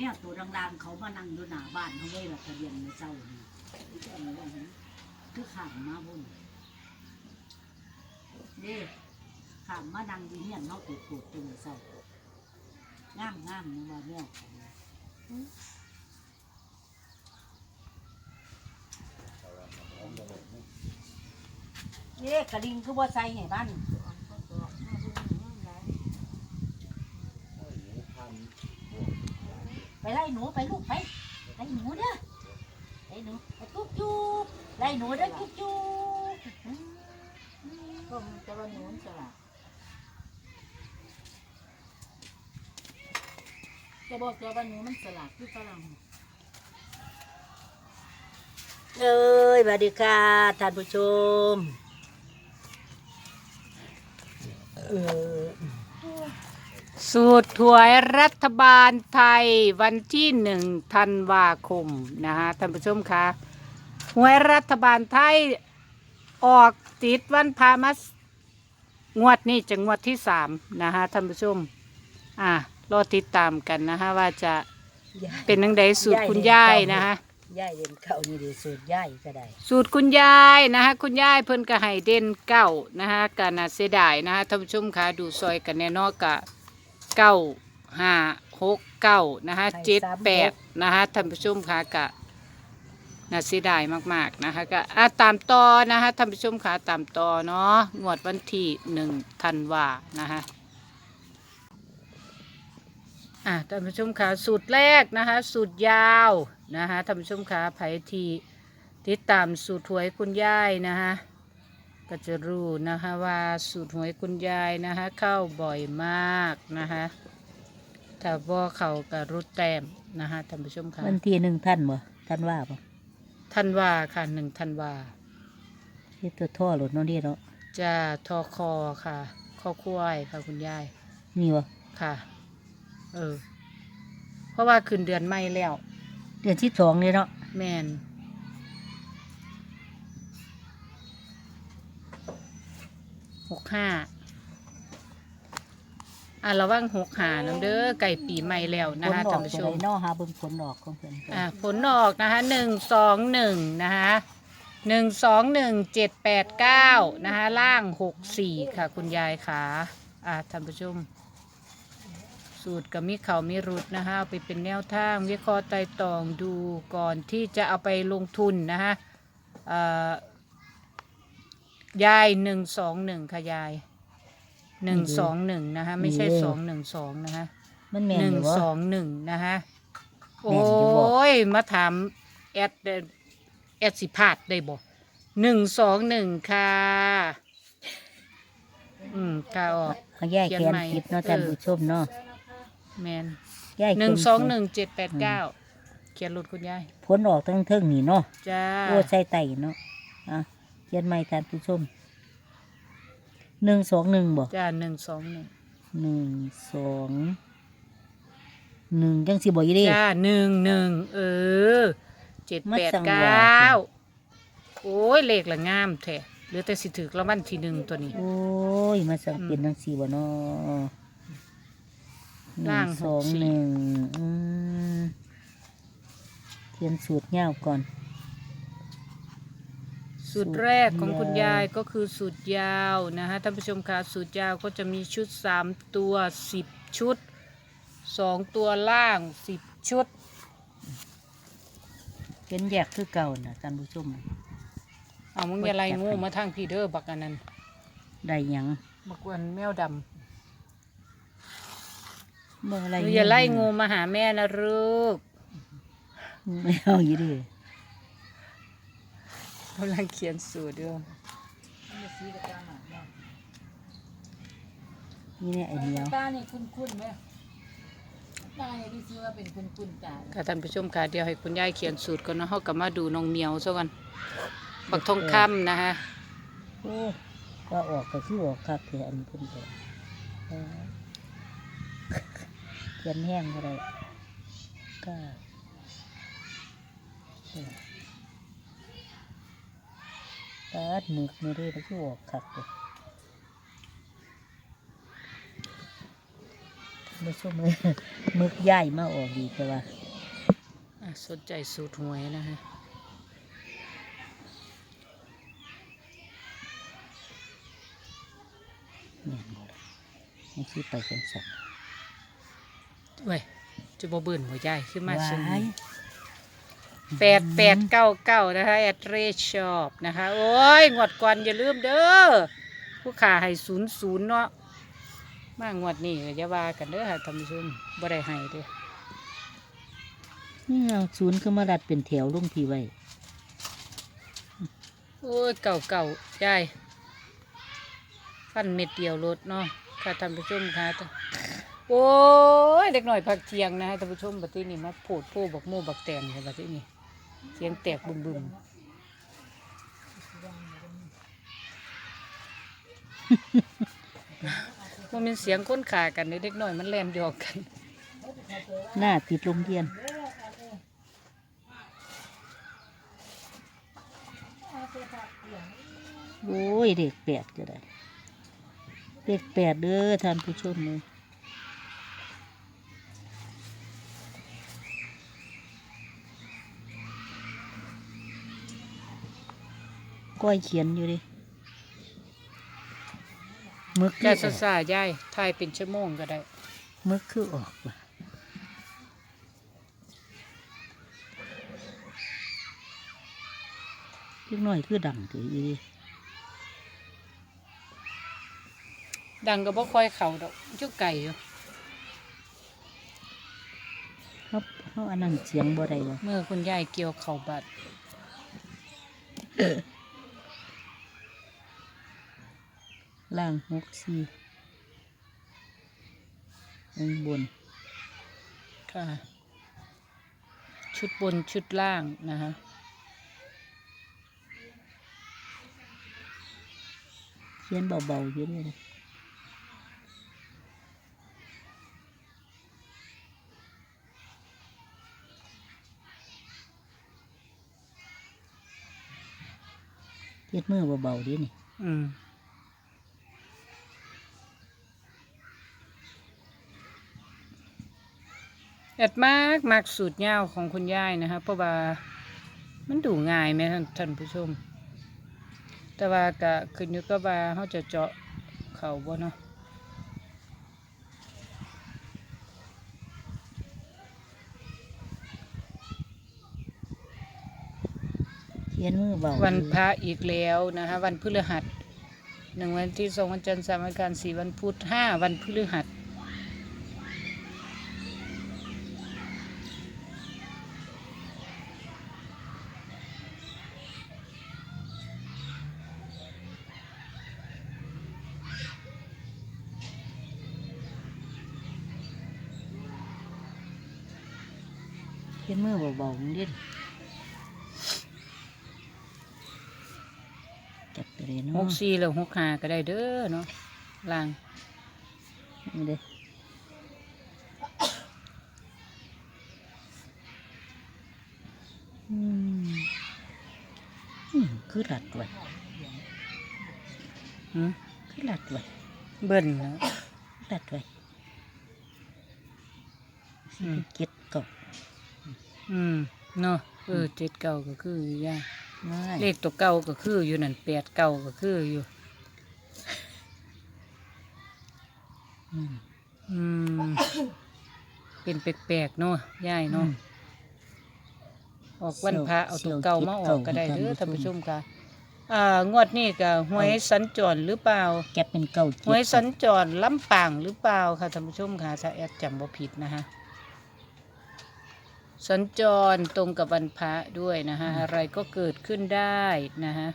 แม่ตัวดังๆเขามานั่งอยู่หน้าบ้านเขาไว้แบบทะเบียนในเจ้านี่ที่จะเอามาไว้นี่คือขามมาบุญนี่ขามมานั่งอยู่เนี่ยเนาปวดปวดตัวเศร้างามงามนึกว่าแม่เขาเอ๊ะกระดิ่งคือว่าใส่ไงบ้าน ไปไล่หนูไปลูกไปไล่หนูเด้อไล่หนูไปจุ๊บจุ๊บไล่หนูเด้อจุ๊บจุ๊บก็มันจะว่าหนูมันสลับจะบอกจะว่าหนูมันสลับที่ฝรั่งเอ้ยสวัสดีค่ะท่านผู้ชมเออ สูตรถวยรัฐบาลไทยวันที่หนึ่งธันวาคมนะฮะท่านผู้ชมคะหวยรัฐบาลไทยออกติดวันพามัสงวดนี้จะงวดที่สามนะฮะท่านผู้ชม อะรอติดตามกันนะฮะว่าจะเป็นนังใดสูตรคุณย่ายนะฮะย่ายเรียนเก่านี่ดีสูตรย่ายก็ได้ สูตรคุณยายนะฮะคุณยายเพิ่นก็ให้เด่นเก้านะฮะกานาเสียดายนะฮะท่านผู้ชมคะดูซอยกันแน่เนอกกะ เก้าห้าหกเก้านะฮะเจ็ดแปดนะฮะท่านผู้ชมคะกะน่าเสียดายมากๆนะคะก็อะตามต่อนะฮะท่านผู้ชมคะตามต่อเนาะงวดวันที่หนึ่งธันวานะฮะอะท่านผู้ชมคะสูตรแรกนะคะสูตรยาวนะคะท่านผู้ชมคะไผทีติดตามสูตรหวยคุณยายนะคะ ก็จะรู้นะคะว่าสูตรหวยคุณยายนะคะ เข้าบ่อยมากนะคะถ้าบ่เขากับรุดแต้มนะคะท่านผู้ชมค่ะวันที่หนึ่งท่านบ่ท่านว่าบ่ท่านว่าค่ะหนึ่งท่านว่าที่ตัวท่อหลุดเน้องดีเนาะจะทอคอค่ะข้อควายค่ะคุณยายนี่บ่ค่ะ เออ เพราะว่าคืนเดือนไม่แล้ว เดือนที่สองเลยเนาะแมน หกห้าอะระวังหกหาน้ำเด้อไก่ปีใหม่แล้วนะผลคะออท่านกผู้จะชได้มเนอหาเบิ่งผลออกของเพิ่นก่อนอะผลออกนะคะหนึ่งสองหนึ่งนะคะหนึ่งสองหนึ่งเจ็ดแปดเก้านะคะล่างหกสี่ค่ะ คุณยายขาอะท่านผู้ชม สูตรกับมิเขามิรุดนะคะเอาไปเป็นแนวทางวิเคราะห์ไต่ตรองดูก่อนที่จะเอาไปลงทุนนะคะเอ่อ ยายหนึ่งสองหนึ่งค่ะยายหนึ่งสองหนึ่งนะคะ ไม่ใช่สองหนึ่งสองนะคะมันแม่นหอนึ่งยู่บ่ สองหนึ่งนะคะโอแม่นอยู่บ่้ยมาถามแอดเด้อแอดสิพาดได้บ่หนึ่งสองหนึ่งค่ะ อืมกาออกเขาย่ายเขียนแขนใหม่ผิดเนาะเออท่านผู้ชมเนาะแมนย่ายหนึ่งเขียสองผิดหนึ่งเจ็ดแปดเก้าเขียนรถคุณยายผลออกทั้งเทิงนี่เนาะจ้า โอ้ใส่ไตเนาะอะ เขียนใหม่ท่านผู้ชมหนึ่งสองหนึ่งบ่จ้าหนึ่งสองหนึ่งหนึ่งสองหนึ่งจังสิบ่ยีเด้จ้าหนึ่งหนึ่งเออเจ็ดมาแปดสั่งเกว่า้าโอ้ยเลขละงามแท้เหลือแต่สิถือรางวัลที่หนึ่งตัวนี้ โอ้ยมาสังเป็นจังสี่บ่เนาะหนึ่ล่างงสองหกสี่หนึ่งอืมเขียนสูตรยาวก่อน สูตรแรกของคุณยายก็คือสูตรยาวนะฮะท่านผู้ชมคะสูตรยาวก็จะมีชุดสามตัวสิบชุดสองตัวล่างสิบชุดเขียนแยกคือเก่าน่ะท่านผู้ชมเอามึงอย่าไล่งูมาทางพี่เด้อบักอันนั้นได้หยังบักวันแมวดเมื่ออะไรำหนูอย่าไล่งูมาหาแม่นะลูกไม่เอาอยู่ดิ กำลังเขียนสูตรอยู่นี่เนี่ยไอเดียว ตาเนี่ยคุ้นๆไหมตาเนี่ยดูซิว่าเป็นคุ้นๆตาค่ะท่านผู้ชมค่ะเดี๋ยวให้คุณยายเขียนสูตรก่อนเนาะเฮากลับมาดูน้องเหมียวซะก่อนบักทองคำนะฮะโอ้ก็ออกก็คือออกคักเถอะอันเพิ่นก็เออเขียนแห้งก็ได้ก็ ตัดหมึกไม่ได้แล้วก็ออกคักเลยมาส้มเลยมึกใหญ่มาออกดีแต่ว่าอะสนใจสูตรหวยนะฮะเนี่ยหมดนี่คือไปเป็นสัตว์เว้ยจะบ่เบิ่นหัวใจขึ้นมาซุ่มว้าย แปดแปดเก้าเก้านะคะแอดเรชอบนะคะ โอ้ย งวดก่อนอย่าลืมเด้อผู้ขาให้ศูนย์ศูนย์เนาะมางวดนี้ก็อย่าว่ากันเด้อค่ะท่านผู้ชมบ่ได้ให้เด้อนี่เอาศูนย์ขึ้นมาดัดเป็นแถวลงทีไว้ โอ้ย เก่าเก่าๆยายฟันเม็ดเดียวรถเนาะค่ะท่านผู้ชมค่ะโอ้ย เด็กหน่อยพักเที่ยงนะฮะท่านผู้ชมบัดนี้นี่มาโผดโพบักโม่บักแตงค่ะบัดนี้นี่ เสียงแตกบึมบึมมันเป็นเสียงค้นขากันเด้อเด็กหน่อยมันแล่นหยอกกัน หน้าติดลมเรียนโอ้ยเด็กแปดก็ได้ เด็กแปดเด้อท่านผู้ชมเลย ก้อยเขียนอยู่ดิมึกแกคือซาซายายทายเป็นชั่วโมงก็ได้ มึกคือออกว่ะเล็กน้อยคือดังถืออยู่ดิดังก็บ่ค่อยเข่าดอกจุกไก่อยู่เขาเขาอันนั้นเสียงบ่ได้เลย เมื่อคุณยายเกี่ยวเข่าบัด ล่างหกสี่ข้างบน ค่ะ ชุดบนชุดล่างนะคะเขียนเบาๆอยู่ด้วยนะเฮ็ดมือเบาๆดินี่ อืม แอดมากมากสูตรยาวของคุณยายนะคะเพราะว่ามันดูง่ายไหมท่านท่านผู้ชม แต่ว่าก็ขึ้นอยู่กับว่าเขาจะเจาะเข่าบ่เนาะเขียนมือเบาวันอยู่พระอีกแล้วนะคะวันพฤหัสหนึ่งวันที่สองวันจันทร์สามวันอังคารสี่วันพุธห้าวันพฤหัส เขียนมือเบาๆมันดิจับไปเลยหเนาะกสี่แล้วหกห้าก็ได้เด้อเนาะล่างนี่เด้ออืมอืมคือหลัดไว้หืมคือหลัดไว้เบิ้ลนะหลัดไว้อืม เก็ดก่อน อืมเนาะเออเจ็ดเก้าก็คืออยู่ย่างไม่เลขตัวเก้าก็คืออยู่นั่นแปดเก้าก็คืออยู่ อืมอืมเป็นแปลกๆเนาะย่ายเนาะอืมออกวันพระเอาตัวเก่ามาออกก็ได้เด้อเสี่ยวท่านผู้ชมค่ะอ่างวดนี้ก็หวยสัญจรหรือเปล่าแกเป็นเก่าหเจ็ดวยสัญจรลำปางหรือเปล่าค่ะท่านผู้ชมค่ะถ้าแอดจำบ่ผิดนะฮะ สัญจรตรงกับวันพระด้วยนะฮะอะไรก็เกิดขึ้นได้นะฮะ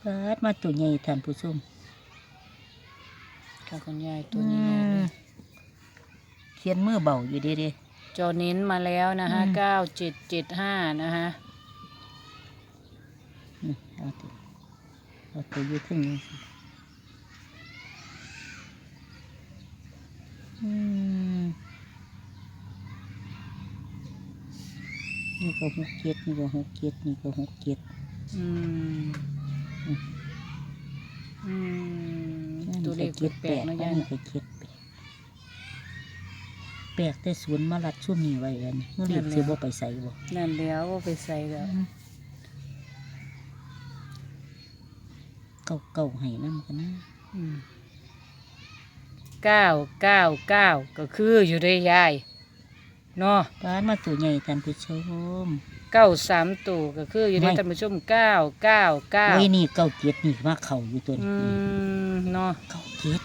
เปิดมาตัวใหญ่ท่านผู้ชมค่ะคุณยายตัวนี้นะอืมเขียนมือเบาอยู่เด้เด้จอเน้นมาแล้วนะฮะอืมเก้าเจ็ดเจ็ดห้านะฮะอืมเอาตัวเอาตัวอยู่ขึ้นนี้สิอืม นี่ก็หกเจ็ดนี่ก็หกเจ็ดนี่ก็หกเจ็ดอืมอืมนั่นตัวเลขก็คิดแปลกๆเนาะนั่ยายนเนาะก็คิดแปลกแปลกแต่ศูนย์มารัดช่วงนี้ไว้อันเมื่อเรียกนั่นแหละสิบ่ไปใส่บ่นั่นแล้วว่าไปใส่แล้วเก่าเก่าๆให้นำกันนะอืม เก้าเก้าเก้าก็คืออยู่ได้ยายเนาะบ้านมาตัวใหญ่ท่านผู้ชมเก้าสามตัวก็คืออยู่ได้ไม่ท่านผู้ชมเก้าเก้าเก้าโอ้ยนี่เก่าเกียรนี่มาเข่าอยู่ตัวอืนี้มเนาะเก่าเกียร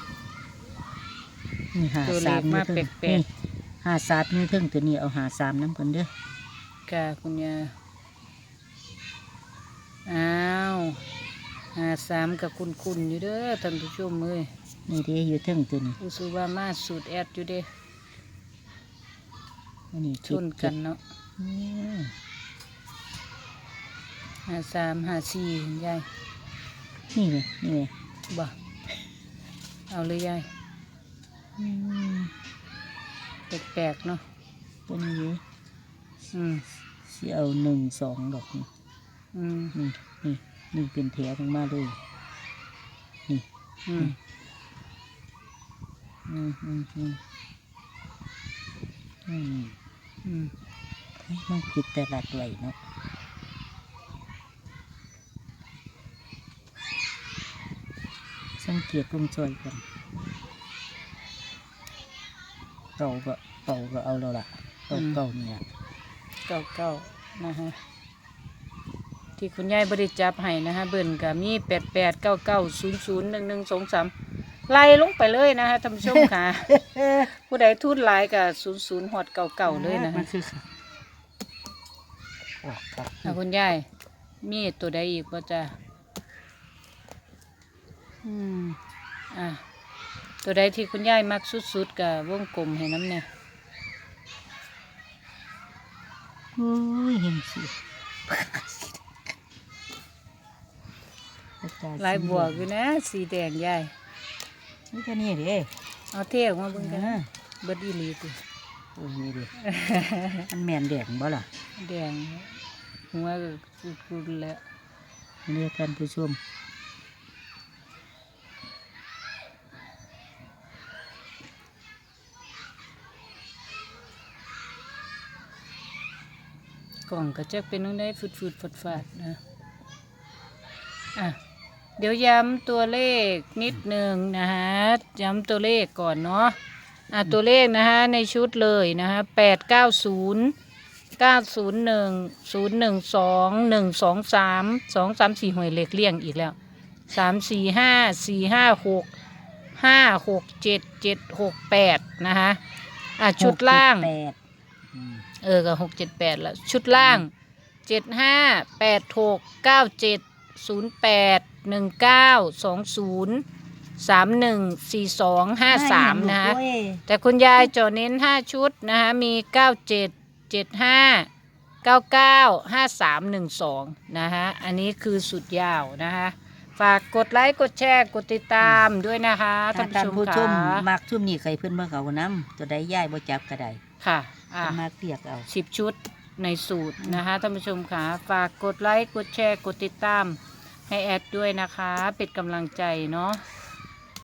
นี่หาตัวเลสาขมมาอยู่เทิงแปลกๆนี่หาสามนี่เทิงตัวนี้เอาหาสามน้ำกันเด้อค่ะคุณยายอ้าว หาสามกับคุณคุณอยู่เด้อท่านผู้ชมเอ้ยนี่เด้อยู่เทิงตัวนี้รู้สึกว่ามาสูตรแอดอยู่เด้อันนี้ชนกันเนาะอืมหาสามหาสี่ยายนี่ไงนี่ไงบ่เอาเลยยายอืมแปลกๆเนาะตัวนี้เด้อืมสิเอาหนึ่งสองดอกนี่อืมนี่นี่ นี่เป็นแถวลงมาเลย นี่อืมอืมอืมอืมอืมอืมเฮ้ยมันผิดแต่ละตัวเนาะสังเกตวงจรกันเก่าก็เก่าก็เอาแล้วล่ะเก่าเก่าเนี่ยเก้าเก้านะฮะ ที่คุณยายบริจับให้นะฮะเบิ่นกับมีแปดแปดเก้าเก้าศูนย์ศูนย์หนึ่งหนึ่งสองสามไล่ลงไปเลยนะฮะท่านผู้ชมค่ะ ผู้ใดทุนหลายกับศูนย์ศูนย์หอดเก่าเก่าๆเลยนะมัฮะนคือออกครับอะคุณยายมีตัวใดอีกบ่จ้ะอืมอะตัวใดที่คุณยายมักสุดๆกับวงกลมให้น้ำเนี่ยโอ้ยเห็นสิ ลายบวกอยู่นะ สีแดงยายนี่ก็นี่เด้เอาเที่ยวมาเบิ่งกันนะเบิดอีหลีติโอ้ยนี่เด้มันแม่นแดงบ่ล่ะ แดงหัวก็กุดๆแล้วนี่ท่านผู้ชมกล่องก็จะเป็นน้องได้ฟืดๆฝาดๆนะ อะ เดี๋ยวย้ำตัวเลขนิดหนึ่งนะฮะย้ำตัวเลขก่อนเนาะอะตัวเลขนะฮะในชุดเลยนะฮะแปดเก้าศูนย์เก้าศูนย์หนึ่งศูนย์หนึ่งสองหนึ่งสองสามสองสามสี่หวยเลขเลี่ยงอีกแล้วสามสี่ห้าสี่ห้าหกห้าหกเจ็ดเจ็ดหกแปดนะฮะอะชุดล่างหกเจ็ดแปดอืมเออก็หกเจ็ดแปดแล้วชุดล่างเจ็ดห้าแปดหกเก้าเจ็ดศูนย์แปด หนึ่งเก้าสองศูนย์สามหนึ่งสี่สองห้าสามนะฮะโอ้ยแต่คุณยายจอเน้นห้าชุดนะฮะมีเก้าเจ็ดเจ็ดห้าเก้าเก้าห้าสามหนึ่งสองนะฮะอันนี้คือสุดยาวนะคะฝากกดไลค์กดแชร์กดติดตามด้วยนะคะท่าถ้านผู้ท่านชผู้มชมค่ะมักชุ่มนี่ใครเพิ่นเบิ่งเอาน้ำตัวใดย่ายบ่จับก็ได้ค่ะอะเพิ่นมาเปียกเอาสิบชุดในสูตรนะคะท่านผู้ชมค่ะฝากกดไลค์กดแชร์กดติดตาม ให้แอดด้วยนะคะ เป็นกำลังใจเนาะ